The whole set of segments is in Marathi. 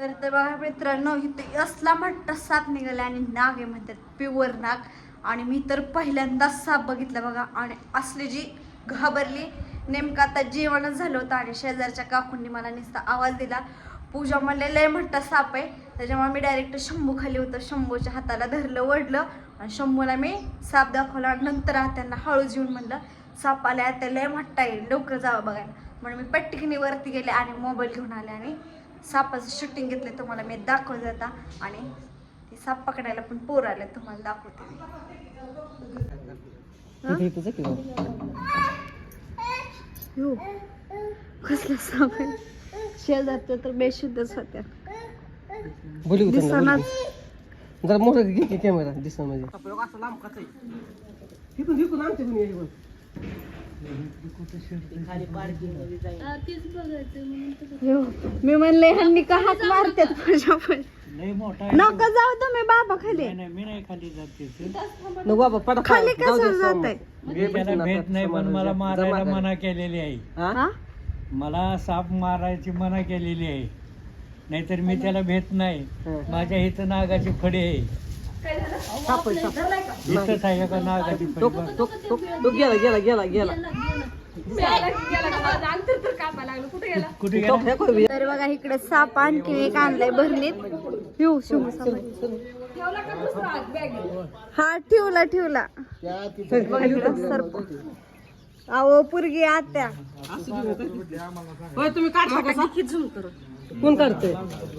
तर ते बघा मित्रांनो इथे असला मोठा साप निघाला आणि नाग आहे म्हणतात प्युअर नाग. आणि मी तर पहिल्यांदाच साप बघितला बघा. आणि असली जी घाबरली नेमकं आता जेवणच झालं होतं आणि शेजारच्या काकूंनी मला नुसता आवाज दिला. पूजा म्हणले लय म्हणता साप आहे. त्याच्यामुळे मी डायरेक्ट शंभू खाली होतं शंभूच्या हाताला धरलं ओढलं. आणि शंभूला मी साप दाखवला नंतर त्यांना हळू येऊन म्हणलं साप आल्या त्या लय मोठा येईल लवकर जावं बघायला. म्हणून मी पटकिनी वरती गेले आणि मोबाईल घेऊन आले आणि सापाचं शूटिंग घेतलं तुम्हाला मी दाखवत जाता आणि ते साप पकडायला पण पोर आले तुम्हाला दाखवते. हो? कसला साप आहे? शेजारच्या तर बेशुद्धच होत्या. दिसनाच जरा मोठं घे की कॅमेरा दिसणार म्हणजे. हो. मी म्हणले ह्यांनी का हात मारतात पूजा पण? लय मोठा नका जाऊ तुम्ही बाबा खाली. नाही मी नाही खाली जात तिथे. नको बाबा पटा खाली कसं जात आहे मी त्याला भेट नाही पण मला मारायला मना केलेली आहे. हा? मला साप मारायची मना केलेली आहे. नाहीतर मी त्याला भेट नाही. माझ्या इथं नागाची फडी आहे. तो गेला गेला गेला गेला. कुठे. तर बघा इकडे साप आणखी एक आणलाय भरणीत. येऊ शिव हा ठेवला ठेवला. सर्प अहो पुरगी आत्या. तुम्ही कोण काढतंय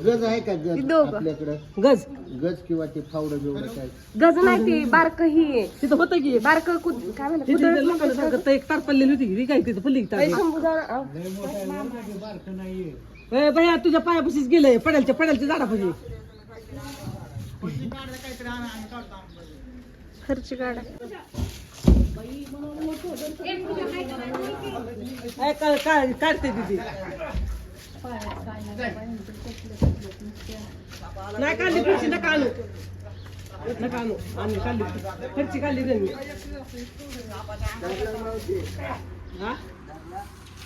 गज आहे का गज आपल्याकडं? गज? गज किंवा ते फावडं बिवडं काय? गज नाही ती बारक ही. तिथं होतं की? बारक काय म्हणतात तिथे तिथे लोकांना सांगत एक तार पडलेली होती ती काय तिथं पडली तार ए भैया तुझ्या पायापाशीच गेलंय पडेलच्या पडेलच्या झाडापाशी. खर्ची काढा. काढते तिथे नाही काढली खुर्ची नका आणू. नका आणू. आणि काढली खुर्ची काढली त्यांनी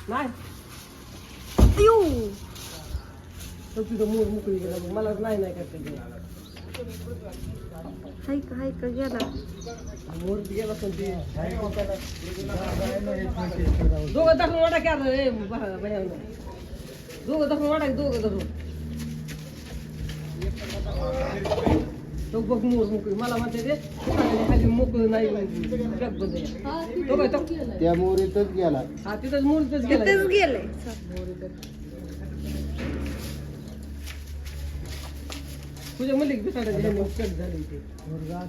नाही. येऊ तो तिथं मोर मोकळी गेला मग मला नाही नाही करता येत. हाय का हाय का गेला. मोर गेला पण ते दोघं धरून वाटा क्या रे भैया दोघं धरून वाटा दोघं धरून तो बघ मोर मोकळी. मला म्हणते ते खाली- मोकळं नाही जग बंद आहे. तो काय तो? त्या मोरीतच गेला. हा तिथंच मोर तिथंच गेला गेलंय. तुझ्या झाले इथे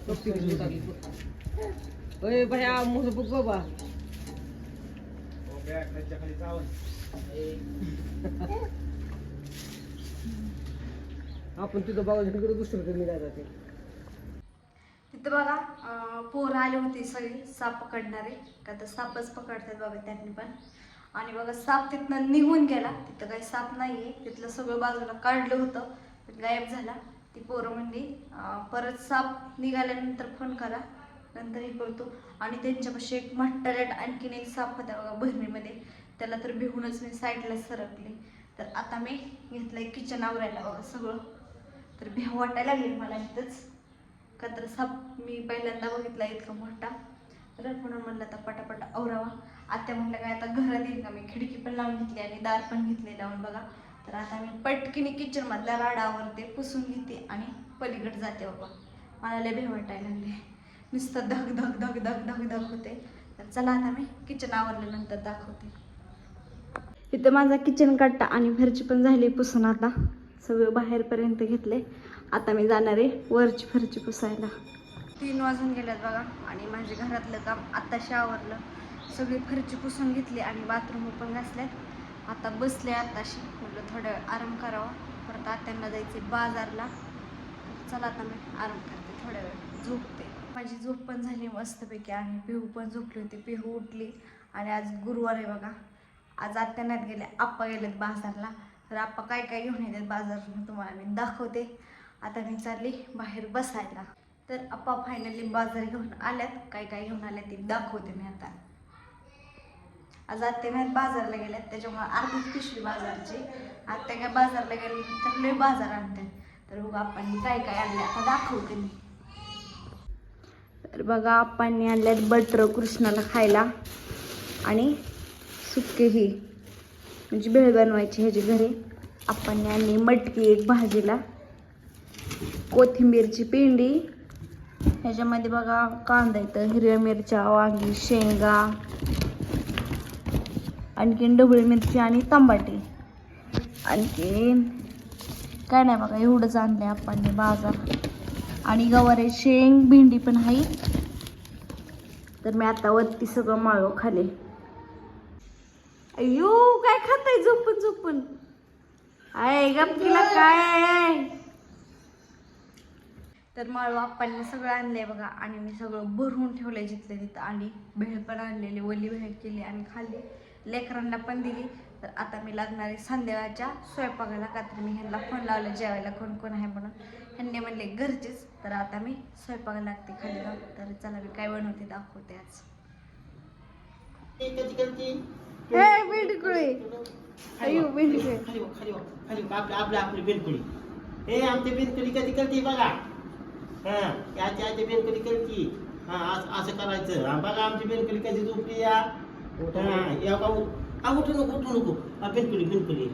पस्तीस उतारली. ओय भया मोर बघ बाबा. आपण तिथं बाबा तिकडे दुसरीकडे निघायला ते तिथं बघा पोरं आले होते सगळे साप पकडणारे. का तर सापच पकडतात बघा त्यांनी पण. आणि बघा साप तिथनं निघून गेला. तिथं काही साप नाहीये. तिथलं सगळं बाजूला काढलं होतं. पण गायब झाला. ती पोरं म्हणली परत साप निघाल्यानंतर फोन करा. नंतर हे करतो. आणि त्यांच्यापाशी एक म्हट्टालेट आणखीन एक साप होता बघा बहिणीमध्ये. त्याला तर भिवूनच मी साईडला सरकले. तर आता मी घेतलं आहे किचन आवरायला बघा सगळं. तर भ्याव वाटायला लागली मला इथंच. का तर साप मी पहिल्यांदा बघितला इतका मोठा. तर म्हणून म्हटलं आता पटापटा आवरावा. आत्या म्हटलं काय आता घरात येईल का? मी खिडकी पण लावून घेतली आणि दार पण घेतले लावून बघा. तर आता मी पटकीने किचनमधल्या राडावरते पुसून घेते आणि पलीकडे जाते बाबा. मला लय भे वाटायला लागले. नुसतं धग धग धग धग धग धग होते. तर चला आता मी किचन आवरल्यानंतर दाखवते. इथं माझा किचन कट्टा आणि फरची पण झाली पुसून आता. सगळं बाहेरपर्यंत घेतले आता मी जाणार आहे वरची फरची पुसायला. तीन वाजून गेल्यात बघा. आणि माझे घरातलं काम आत्ताशी आवरलं. सगळी फरची पुसून घेतली आणि बाथरूम पण घासल्यात. आता बसले आत्ताशी. म्हटलं थोडा वेळ आराम करावा. परत आत्यांना जायचे बाजारला. चला आता मी आराम करते. थोड्या वेळ झोपते. माझी झोप पण झाली मस्तपैकी. आणि पिहू पण झोपली होती. पिहू उठली. आणि आज गुरुवार आहे बघा. आज आत्यानात गेले. आप्पा गेलेत बाजारला. तर आप्पा काय काय घेऊन येतात बाजारातून तुम्हाला मी दाखवते. आता मी चालली बाहेर बसायला. तर आप्पा फायनली बाजार घेऊन आल्यात. काय काय घेऊन आल्यात ते दाखवते मी आता. आज आत्यानात बाजारला गेल्यात. त्याच्यामुळे अर्धीच पिशवी बाजारची. आत्या काय बाजारला गेले तर लय बाजार आणते तर बघा आपण काय काय आणले. आता दाखवते मी. तर बघा आपण आणल्यात बटर कृष्णाला खायला. आणि सुके ही म्हणजे भेळ बनवायची ह्याची घरी. आप्पांनी आणली मटकी एक भाजीला. कोथिंबीरची पिंडी. ह्याच्यामध्ये बघा कांदा येतं हिरव्या मिरच्या वांगी शेंगा. आणखीन डबळी मिरची आणि तंबाटी. आणखीन काय नाही बघा एवढंच आणलं आपण बाजार. आणि गवारे शेंग भेंडी पण आहे. तर मी आता वरती सगळं माळो खाले. अयो काय खाताय झोपून झोपून? आय गप्पीला काय तर माळू आप्पांनी सगळं आणलंय बघा. आणि मी सगळं भरून ठेवलंय जिथलं तिथं. आणि भेळ पण आणलेली वली भेळ केली आणि खाल्ली. लेकरांना पण दिली. तर आता मी लागणार आहे संध्याकाळच्या स्वयंपाकाला. का तर मी ह्यांना फोन लावला जेवायला कोण कोण आहे म्हणून. ह्यांनी म्हणले घरचेच तर आता मी स्वयंपाकाला लागते खाली जाऊन तर चला मी काय बनवते दाखवते आज. हे हे आमची बेनकुळी कधी करते बघा. हा याची आजी बेनकुळी करते. हा असं असं करायचं. हा बघा आमची बेनकुळी कधी झोपली या. हा या का उठ- हा उठू नको उठू नको. हा बेनकुळी बेनकुळी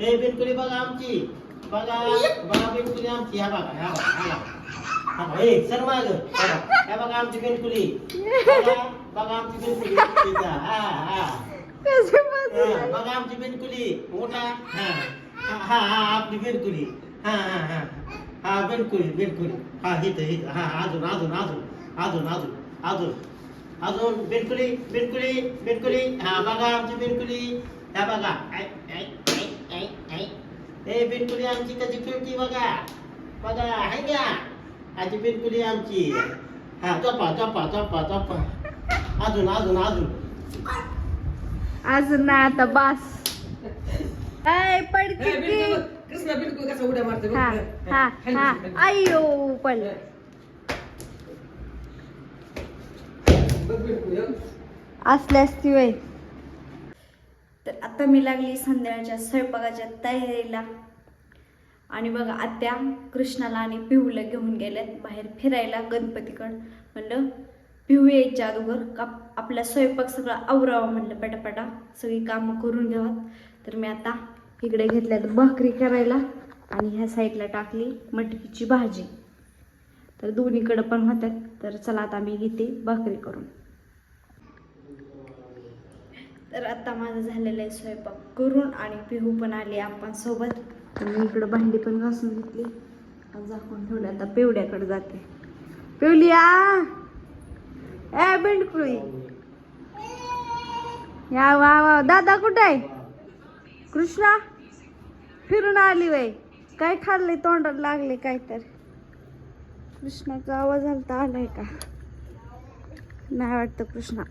हे बेनकुळी बघा आमची. बघा बघा बेनकुळी आमची ह्या बघा हा हे. हा हा हा, बिनकुली हा हा हा हा, बिनकुली हा हा हा हा बिनकुली बिनकुली हा हित हित हा अजून अजून अजून अजून अजून अजून अजून बिनकुली बिनकुली बिनकुली हा बघा आमची बिनकुली ह्या बघा. ए बिनकुली आमची कशी फिरती बघा. बघा आहे का? आजी बिनकुली आमची. हा झोपा झोपा झोपा झोपा अजून अजून अजून. अजून नाही आता बास. ऐ पडते हे, की बिलकुल, कृष्णा बिलकुल कसा उड्या मारते बघ. हा हा खाली, हा. खाली. अयो पडलं बघ बिलकुल, हं. असले असती वय तर आता मी लागली संध्याकाळच्या स्वयंपाकाच्या तयारीला. आणि बघा आत्या कृष्णाला आणि पिहूला घेऊन गेल्यात बाहेर फिरायला गणपतीकडं. म्हणलं पिहू यायच्या अगोदर का आपला स्वयंपाक सगळा आवरावा म्हणलं पटापटा. सगळी कामं करून घ्यावात तर मी आता इकडे घेतल्यात भाकरी करायला आणि ह्या साईडला टाकली मटकीची भाजी. तर दोन्हीकडं पण होतात तर चला आता मी घेते भाकरी करून. तर आता माझं झालेलं आहे स्वयंपाक करून आणि पिहू पण आली आपण सोबत. तर मी इकडं भांडी पण घासून घेतली. झाकून ठेवली आता पेवड्याकडे जाते. पिवलिया! ए बेंडकुळी! या वा वा. दादा कुठे आहे? कृष्णा? फिरून आली वय काय खाल्ले तोंडात लागले काय तर कृष्णाचा आवाज आला आलाय का? नाही वाटतं कृष्णा.